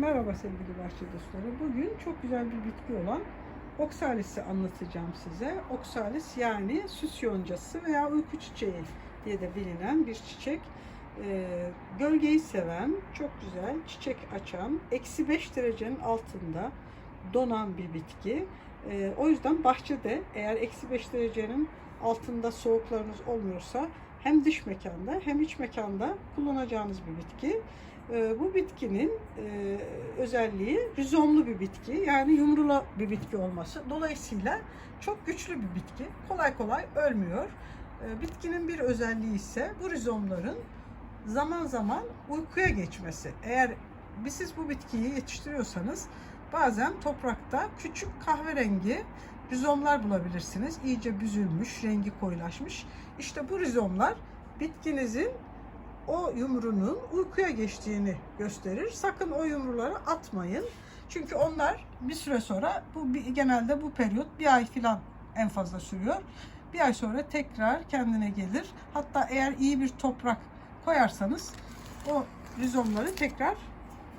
Merhaba sevgili bahçe dostları. Bugün çok güzel bir bitki olan oksalis'i anlatacağım size. Oksalis yani süs yoncası veya uyku çiçeği diye de bilinen bir çiçek. Ee, gölgeyi seven, çok güzel çiçek açan, eksi 5 derecenin altında donan bir bitki. Ee, o yüzden bahçede eğer eksi 5 derecenin altında soğuklarınız olmuyorsa hem dış mekanda hem iç mekanda kullanacağınız bir bitki. Ee, bu bitkinin e, özelliği rizomlu bir bitki. Yani yumrula bir bitki olması. Dolayısıyla çok güçlü bir bitki. Kolay kolay ölmüyor. Ee, bitkinin bir özelliği ise bu rizomların zaman zaman uykuya geçmesi. Eğer siz bu bitkiyi yetiştiriyorsanız bazen toprakta küçük kahverengi rizomlar bulabilirsiniz. İyice büzülmüş, rengi koyulaşmış. İşte bu rizomlar bitkinizin o yumrunun uykuya geçtiğini gösterir. Sakın o yumruları atmayın. Çünkü onlar bir süre sonra bu genelde bu periyot bir ay filan en fazla sürüyor. Bir ay sonra tekrar kendine gelir. Hatta eğer iyi bir toprak koyarsanız o rizomları tekrar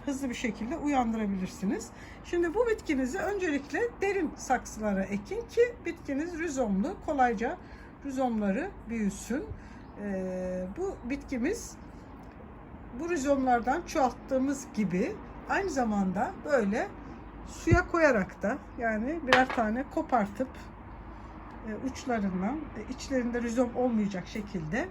hızlı bir şekilde uyandırabilirsiniz. Şimdi bu bitkinizi öncelikle derin saksılara ekin ki bitkiniz rizomlu, kolayca rizomları büyüsün. Ee, bu bitkimiz bu rizomlardan çoğalttığımız gibi aynı zamanda böyle suya koyarak da yani birer tane kopartıp e, uçlarından e, içlerinde rizom olmayacak şekilde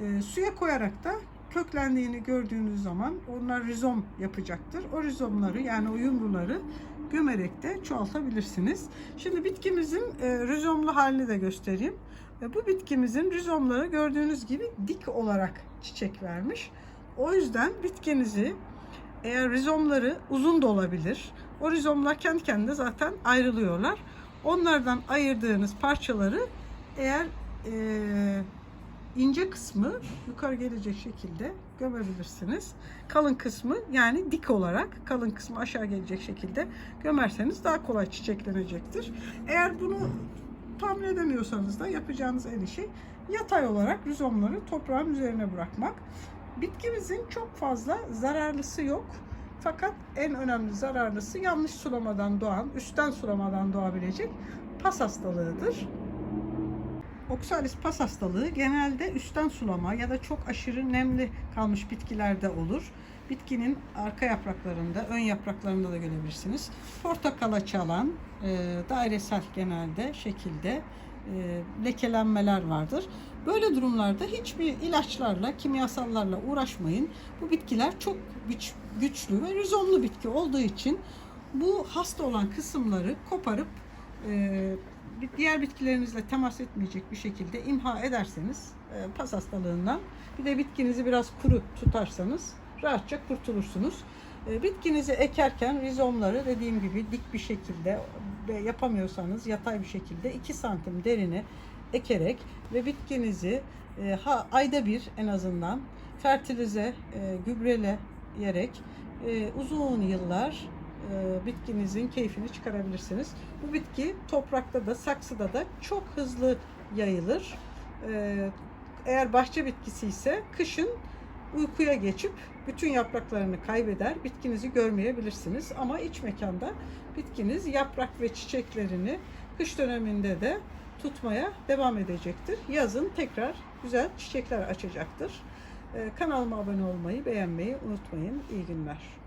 e, suya koyarak da köklendiğini gördüğünüz zaman onlar rizom yapacaktır. O rizomları yani o yumruları gömerek de çoğaltabilirsiniz. Şimdi bitkimizin e, rizomlu halini de göstereyim. Ve bu bitkimizin rizomları gördüğünüz gibi dik olarak çiçek vermiş. O yüzden bitkinizi eğer rizomları uzun da olabilir. O rizomlar kendi kendine zaten ayrılıyorlar. Onlardan ayırdığınız parçaları eğer eee, ince kısmı yukarı gelecek şekilde gömebilirsiniz. Kalın kısmı yani dik olarak kalın kısmı aşağı gelecek şekilde gömerseniz daha kolay çiçeklenecektir. Eğer bunu tahmin edemiyorsanız da yapacağınız en iyi şey yatay olarak rizomları toprağın üzerine bırakmak. Bitkimizin çok fazla zararlısı yok. Fakat en önemli zararlısı yanlış sulamadan doğan, üstten sulamadan doğabilecek pas hastalığıdır. Oksalis pas hastalığı genelde üstten sulama ya da çok aşırı nemli kalmış bitkilerde olur. Bitkinin arka yapraklarında, ön yapraklarında da görebilirsiniz. Portakala çalan, e, dairesel genelde şekilde e, lekelenmeler vardır. Böyle durumlarda hiçbir ilaçlarla, kimyasallarla uğraşmayın. Bu bitkiler çok güç, güçlü ve rizomlu bitki olduğu için bu hasta olan kısımları koparıp diğer bitkilerinizle temas etmeyecek bir şekilde imha ederseniz e, pas hastalığından bir de bitkinizi biraz kuru tutarsanız rahatça kurtulursunuz. E, bitkinizi ekerken rizomları dediğim gibi dik bir şekilde ve yapamıyorsanız yatay bir şekilde 2 santim derine ekerek ve bitkinizi e, ha, ayda bir en azından fertilize, e, gübreleyerek e, uzun yıllar bitkinizin keyfini çıkarabilirsiniz. Bu bitki toprakta da saksıda da çok hızlı yayılır. E, eğer bahçe bitkisi ise kışın uykuya geçip bütün yapraklarını kaybeder. Bitkinizi görmeyebilirsiniz. Ama iç mekanda bitkiniz yaprak ve çiçeklerini kış döneminde de tutmaya devam edecektir. Yazın tekrar güzel çiçekler açacaktır. E, Kanalıma abone olmayı, beğenmeyi unutmayın. İyi günler.